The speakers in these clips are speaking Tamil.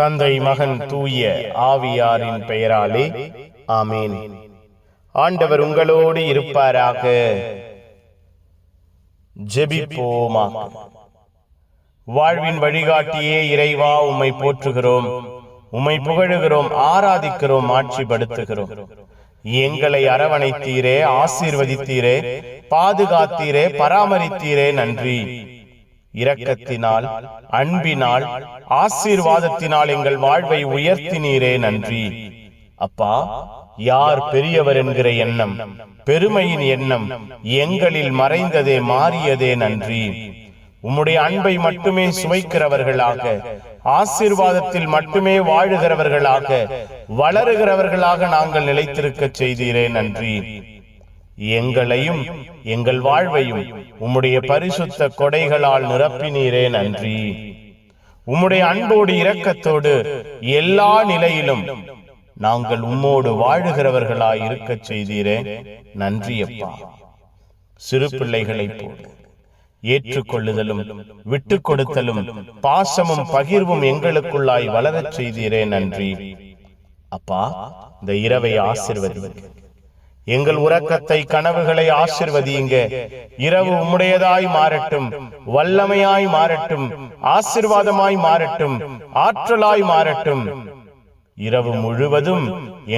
தந்தை மகன் தூய ஆவியாரின் பெயராலே. ஆமேன். ஆண்டவர் உங்களோடு இருப்பாராக. ஜெபிப்போமா. வாழ்வின் வழிகாட்டியே இறைவா உம்மை போற்றுகிறோம். உம்மை புகழுகிறோம் ஆராதிக்கிறோம் ஆட்சிப்படுத்துகிறோம். எங்களை அரவணைத்தீரே ஆசீர்வதித்தீரே பாதுகாத்தீரே பராமரித்தீரே நன்றி. இரக்கத்தினால் அன்பினால் ஆசீர்வாதத்தினால் எங்கள் வாழ்வை உயர்த்தினீரே நன்றி. அப்பா யார் பெரியவர் என்கிற எண்ணம் பெருமையின் எண்ணம் எங்களில் மறைந்ததே மாறியதே நன்றி. உம்முடைய அன்பை மட்டுமே சுவைக்கிறவர்களாக ஆசீர்வாதத்தில் மட்டுமே வாழுகிறவர்களாக வளருகிறவர்களாக நாங்கள் நிலைத்திருக்க செய்தீரே நன்றி. எங்களையும் எங்கள் வாழ்வையும் உம்முடைய பரிசுத்த கொடைகளால் நிரப்பினீரே நன்றி. உம்முடைய அன்போடு இரக்கத்தோடு எல்லா நிலையிலும் நாங்கள் உம்மோடு வாழுகிறவர்களாய் இருக்கச் செய்தீரே நன்றி அப்பா. சிறு பிள்ளைகளை போல ஏற்றுக்கொள்ளுதலும் விட்டு கொடுத்தலும் பாசமும் பகிர்வும் எங்களுக்குள்ளாய் வளரச் செய்தீரே நன்றி. அப்பா இந்த இரவை ஆசிர்வதிங்க எங்கள் உறக்கத்தை கனவுகளை ஆசிர்வதியுங்க. இரவு உம்முடையதாய் மாறட்டும் வல்லமையாய் மாறட்டும் ஆசிர்வாதமாய் மாறட்டும் ஆற்றலாய் மாறட்டும். இரவு முழுவதும்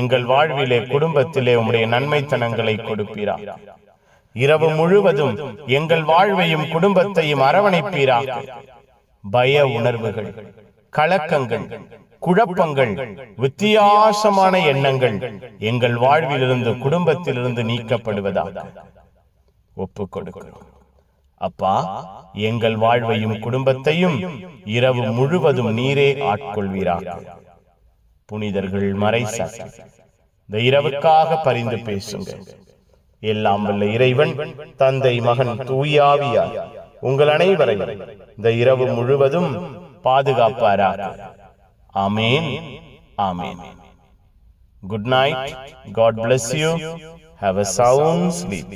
எங்கள் வாழ்விலே குடும்பத்திலே உம்முடைய நன்மைத்தனங்களை கொடுப்பீரா. இரவு முழுவதும் எங்கள் வாழ்வையும் குடும்பத்தையும் அரவணைப்பீரா. பய உணர்வுகள். கலக்கங்கள் குழப்பங்கள் வித்தியாசமான எண்ணங்கள் எங்கள் வாழ்விலிருந்து குடும்பத்திலிருந்து நீக்கப்படுவதாக ஒப்புக் கொடுக்கிறோம். அப்பா எங்கள் வாழ்வையும் குடும்பத்தையும் இரவு முழுவதும் நீரே ஆட்கொள்வீராக. புனிதர்கள் மறைசாட்சி இந்த இரவுக்காக பரிந்து பேசுங்கள். எல்லாம் வல்ல இறைவன் தந்தை மகன் தூயாவியார் உங்கள் அனைவரையும் இந்த இரவு முழுவதும் பாதுகாப்பாராக ஆமேன் ஆமேன் good night God bless you have a sound sleep